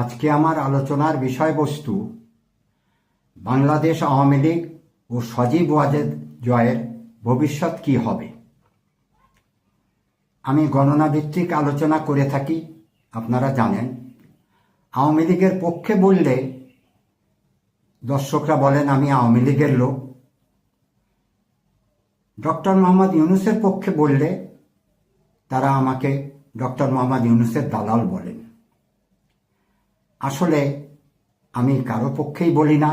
আজকে আমার আলোচনার বিষয়বস্তু বাংলাদেশ আওয়ামী লীগ ও সজীব ওয়াজেদ জয়ের ভবিষ্যৎ কি হবে? আমি গণনা ভিত্তিক আলোচনা করে থাকি, আপনারা জানেন। আওয়ামী লীগের পক্ষে বললে দর্শকরা বলেন, আমি আওয়ামী লীগের লোক। ডক্টর মোহাম্মদ ইউনুসের পক্ষে বললে তারা আমাকে ডক্টর মোহাম্মদ ইউনুসের দালাল বলেন। আসলে আমি কারও পক্ষেই বলি না।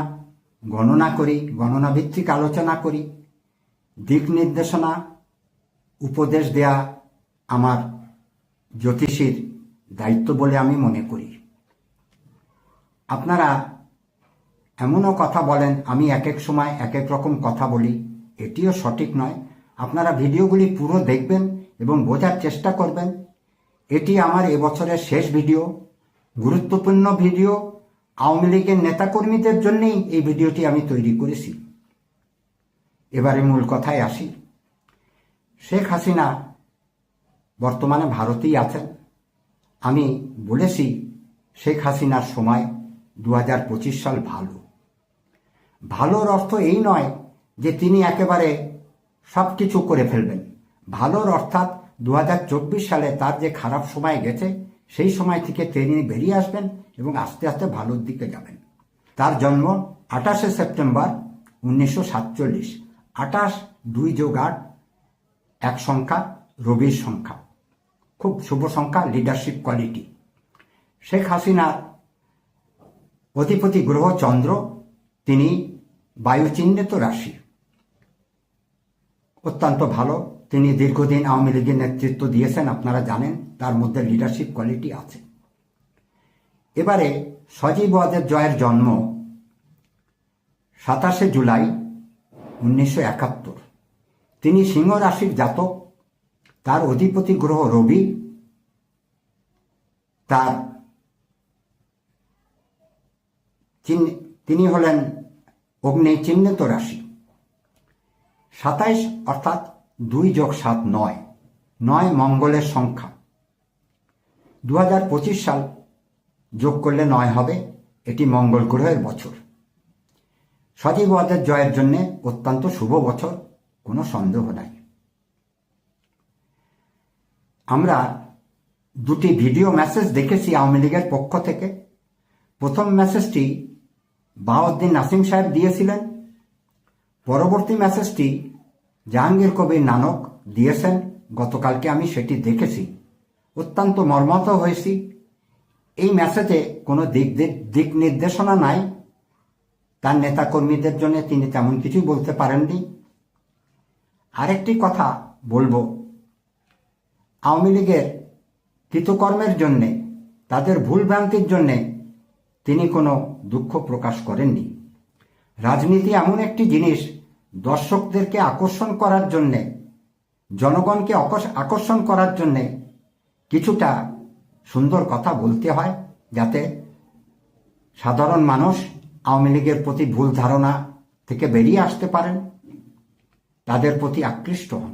গণনা করি গণনা ভিত্তিক আলোচনা করি। দিক নির্দেশনা, উপদেশ দেয়া আমার জ্যোতিষীর দায়িত্ব বলে আমি মনে করি। আপনারা এমনও কথা বলেন, আমি এক এক সময় এক এক রকম কথা বলি। এটিও সঠিক নয়। আপনারা ভিডিওগুলি পুরো দেখবেন এবং বোঝার চেষ্টা করবেন। এটি আমার এবছরের শেষ ভিডিও। গুরুত্বপূর্ণ ভিডিও আওয়ামী লীগের নেতাকর্মীদের জন্যেই এই ভিডিওটি আমি তৈরি করেছি। এবারে মূল কথায় আসি। শেখ হাসিনা বর্তমানে ভারতেই আছেন। আমি বলেছি, শেখ হাসিনার সময় দু হাজার পঁচিশ সাল ভালো। ভালোর অর্থ এই নয় যে তিনি একেবারে সব কিছু করে ফেলবেন। ভালোর অর্থাৎ দু হাজার চব্বিশ সালে তার যে খারাপ সময় গেছে সেই সময় থেকে তিনি বেরিয়ে আসবেন এবং আস্তে আস্তে ভালোর দিকে যাবেন। তার জন্ম আঠাশে সেপ্টেম্বর উনিশশো সাতচল্লিশ। আঠাশ দুই যোগ আট, এক সংখ্যা, রবির সংখ্যা। খুব শুভ সংখ্যা লিডারশিপ কোয়ালিটি শেখ হাসিনার অধিপতি গ্রহ চন্দ্র, তিনি বায়ুচিহ্নিত রাশি। অত্যন্ত ভালো তিনি দীর্ঘদিন আওয়ামী লীগের নেতৃত্ব দিয়েছেন, আপনারা জানেন, তার মধ্যে লিডারশিপ কোয়ালিটি আছে। এবারে সজীব ওয়াজের জয়ের জন্ম সাতাশে জুলাই উনিশশো একাত্তর। তিনি সিংহ রাশির জাতক, তার অধিপতি গ্রহ রবি, তার তিনি হলেন অগ্নি চিহ্নিত রাশি। সাতাইশ অর্থাৎ দুই যোগ সাত নয়। নয় মঙ্গলের সংখ্যা। দু হাজার পঁচিশ সাল যোগ করলে নয় হবে। এটি মঙ্গল গ্রহের বছর। সজীব ওয়াদের জয়ের জন্য অত্যন্ত শুভ বছর। কোনো সন্দেহ নাই। আমরা দুটি ভিডিও মেসেজ দেখেছি আওয়ামী লীগের পক্ষ থেকে। প্রথম মেসেজটি বাহাউদ্দিন নাসিম সাহেব দিয়েছিলেন। পরবর্তী মেসেজটি জাহাঙ্গীর কবির নানক দিয়েছেন, গতকালকে আমি সেটি দেখেছি। অত্যন্ত মর্মাহত হয়েছি। এই মেসেজে কোনো দিক দিক নির্দেশনা নাই। তার নেতাকর্মীদের জন্য তিনি তেমন কিছুই বলতে পারেননি। আরেকটি কথা বলব। আওয়ামী লীগের কৃতকর্মের জন্যে, তাদের ভুলভ্রান্তির জন্যে তিনি কোনো দুঃখ প্রকাশ করেননি। রাজনীতি এমন একটি জিনিস দর্শকদেরকে আকর্ষণ করার জন্যে, জনগণকে আকর্ষণ করার জন্যে কিছুটা সুন্দর কথা বলতে হয় যাতে সাধারণ মানুষ আওয়ামী লীগের প্রতি ভুল ধারণা থেকে বেরিয়ে আসতে পারেন, তাদের প্রতি আকৃষ্ট হন।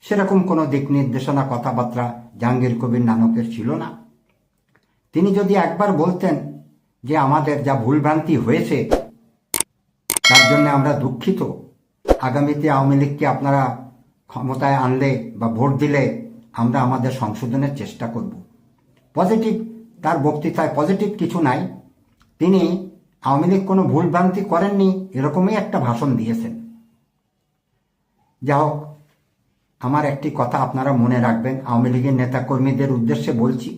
সেরকম কোনো দিক নির্দেশনা, কথাবার্তা জাহাঙ্গীর কবির নানকের ছিল না। তিনি যদি একবার বলতেন যে আমাদের যা ভুলভ্রান্তি হয়েছে তার জন্য আমরা দুঃখিত। আগামীতে আওয়ামী লীগকে আপনারা ক্ষমতায় আনলে বা ভোট দিলে আমরা আমাদের সংশোধনের চেষ্টা করব। পজিটিভ, তার বক্তৃতায় পজিটিভ কিছু নাই। তিনি আওয়ামী লীগ কোনো ভুলভ্রান্তি করেননি, এরকমই একটা ভাষণ দিয়েছেন। যা হোক, আমার একটি কথা আপনারা মনে রাখবেন, আওয়ামী লীগের নেতাকর্মীদের উদ্দেশ্যে বলছি।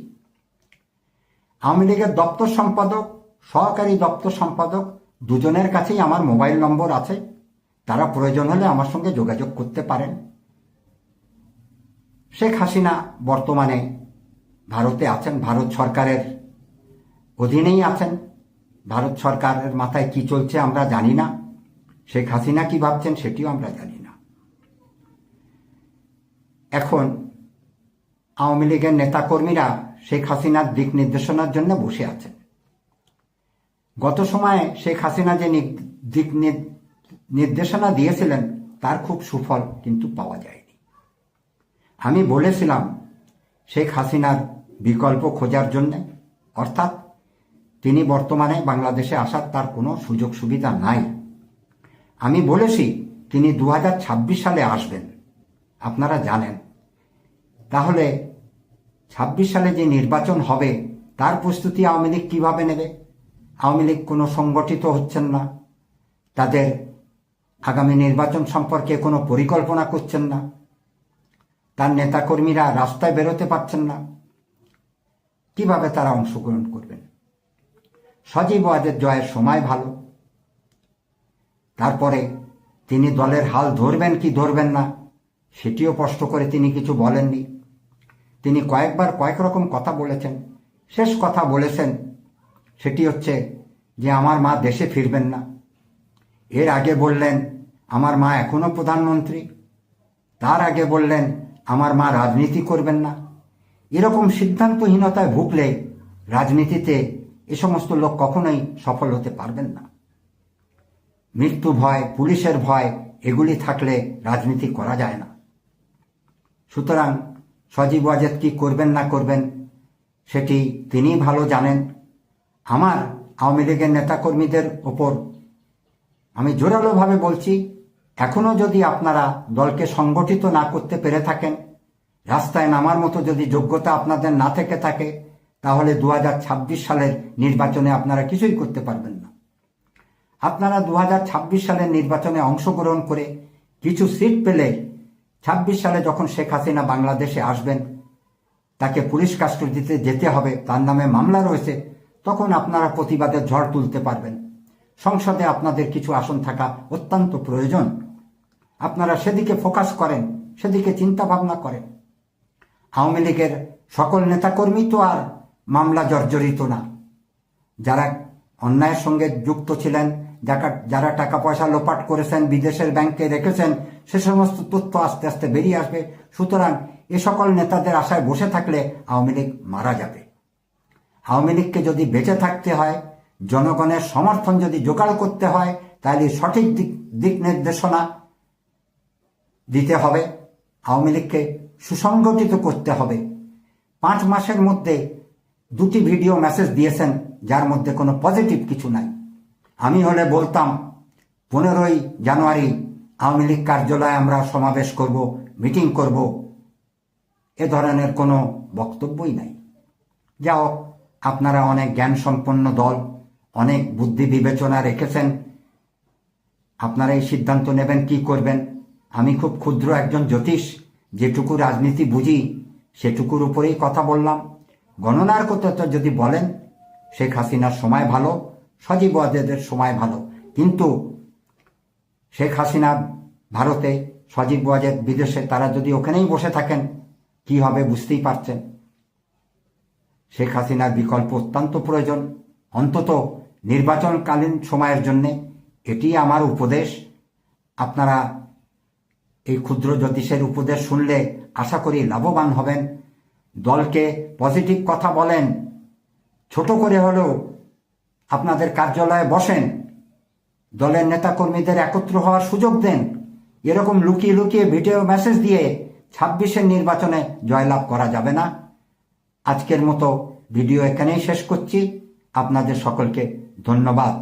আওয়ামী লীগের দপ্তর সম্পাদক, সহকারী দপ্তর সম্পাদক দুজনের কাছেই আমার মোবাইল নম্বর আছে। তারা প্রয়োজন হলে আমার সঙ্গে যোগাযোগ করতে পারেন। শেখ হাসিনা বর্তমানে ভারতে আছেন, ভারত সরকারের অধীনেই আছেন। ভারত সরকারের মাথায় কি চলছে আমরা জানি না। শেখ হাসিনা কি ভাবছেন সেটিও আমরা জানি না। এখন আওয়ামী লীগের নেতাকর্মীরা শেখ হাসিনার দিক নির্দেশনার জন্য বসে আছেন। গত সময়ে শেখ হাসিনা যে দিক নির্দেশনা দিয়েছিলেন, তার খুব সুফল কিন্তু পাওয়া যায়নি। আমি বলেছিলাম, শেখ হাসিনার বিকল্প খোঁজার জন্য, অর্থাৎ তিনি বর্তমানে বাংলাদেশে আসার তার কোনো সুযোগ সুবিধা নাই। আমি বলেছি, তিনি দু হাজার ছাব্বিশ সালে আসবেন। আপনারা জানেন। তাহলে ছাব্বিশ সালে যে নির্বাচন হবে, তার প্রস্তুতি আওয়ামী লীগ কীভাবে নেবে? আওয়ামী লীগ কোনো সংগঠিত হচ্ছেন না। তাদের আগামী নির্বাচন সম্পর্কে কোনো পরিকল্পনা করছেন না। তার নেতাকর্মীরা রাস্তায় বেরোতে পারছেন না। কীভাবে তারা অংশগ্রহণ করবেন? সজীব ওয়াজের জয়ের সময় ভালো। তারপরে তিনি দলের হাল ধরবেন কি ধরবেন না, সেটিও স্পষ্ট করে তিনি কিছু বলেননি। তিনি কয়েকবার কয়েক রকম কথা বলেছেন। শেষ কথা বলেছেন সেটি হচ্ছে যে আমার মা দেশে ফিরবেন না। এর আগে বললেন, আমার মা এখনও প্রধানমন্ত্রী। তার আগে বললেন, আমার মা রাজনীতি করবেন না। এরকম সিদ্ধান্তহীনতায় ভুগলে রাজনীতিতে এ সমস্ত লোক কখনোই সফল হতে পারবেন না। মৃত্যু ভয়, পুলিশের ভয়, এগুলি থাকলে রাজনীতি করা যায় না। সুতরাং সজীব ওয়াজেদ কি করবেন না করবেন, সেটি তিনি ভালো জানেন। আমার আওয়ামী লীগের নেতাকর্মীদের ওপর আমি জোরালোভাবে বলছি এখনও যদি আপনারা দলকে সংগঠিত না করতে পেরে থাকেন, রাস্তায় নামার মতো যদি যোগ্যতা আপনাদের না থেকে থাকে, তাহলে দু হাজার ছাব্বিশ সালের নির্বাচনে আপনারা কিছুই করতে পারবেন না। আপনারা দু হাজার ছাব্বিশ সালের নির্বাচনে অংশগ্রহণ করে কিছু সিট পেলে ছাব্বিশ সালে যখন শেখ হাসিনা বাংলাদেশে আসবেন, তাকে পুলিশ কাস্টডিতে যেতে হবে, তার নামে মামলা রয়েছে তখন আপনারা প্রতিবাদের ঝড় তুলতে পারবেন। সংসদে আপনাদের কিছু আসন থাকা অত্যন্ত প্রয়োজন। আপনারা সেদিকে ফোকাস করেন, সেদিকে চিন্তা ভাবনা করেন। আওয়ামী লীগের সকল নেতাকর্মী তো আর মামলা জর্জরিত না। যারা অন্যায়ের সঙ্গে যুক্ত ছিলেন যারা টাকা পয়সা লোপাট করেছেন, বিদেশের ব্যাংকে রেখেছেন, সে সমস্ত তথ্য আস্তে আস্তে বেরিয়ে আসবে। সুতরাং এ সকল নেতাদের আশায় বসে থাকলে আওয়ামী লীগ মারা যাবে। আওয়ামী লীগকে যদি বেঁচে থাকতে হয়, জনগণের সমর্থন যদি জোগাড় করতে হয়, তাহলে সঠিক দিক দিক নির্দেশনা দিতে হবে, আওয়ামী লীগকে সুসংগঠিত করতে হবে। পাঁচ মাসের মধ্যে দুটি ভিডিও মেসেজ দিয়েছেন, যার মধ্যে কোনো পজিটিভ কিছু নাই। আমি হলে বলতাম, পনেরোই জানুয়ারি আওয়ামী লীগ কার্যালয়ে আমরা সমাবেশ করব, মিটিং করব, এ ধরনের কোনো বক্তব্যই নাই। যা হোক আপনারা অনেক জ্ঞান সম্পন্ন দল, অনেক বুদ্ধি বিবেচনা রেখেছেন। আপনারা এই সিদ্ধান্ত নেবেন, কি করবেন? আমি খুব ক্ষুদ্র একজন জ্যোতিষ, যেটুকু রাজনীতি বুঝি, সেটুকুর উপরেই কথা বললাম। গণনার কথা যদি বলেন, শেখ হাসিনার সময় ভালো, সজীব ওয়াজেদের সময় ভালো। কিন্তু শেখ হাসিনা ভারতে, সজীব ওয়াজেদ বিদেশে, তারা যদি ওখানেই বসে থাকেন, কি হবে বুঝতেই পারছেন। শেখ হাসিনার বিকল্প অত্যন্ত প্রয়োজন। অন্তত নির্বাচনকালীন সময়ের জন্যে এটি আমার উপদেশ। আপনারা এই ক্ষুদ্র জ্যোতিষের উপদেশ শুনলে আশা করি লাভবান হবেন। দলকে পজিটিভ কথা বলেন। ছোট করে হলেও আপনাদের কার্যালয়ে বসেন। দলের নেতাকর্মীদের একত্র হওয়ার সুযোগ দেন। এরকম লুকিয়ে লুকিয়ে ভিডিও মেসেজ দিয়ে ছাব্বিশের নির্বাচনে জয়লাভ করা যাবে না। আজকের মতো ভিডিও এখানেই শেষ করছি। আপনাদের সকলকে ধন্যবাদ।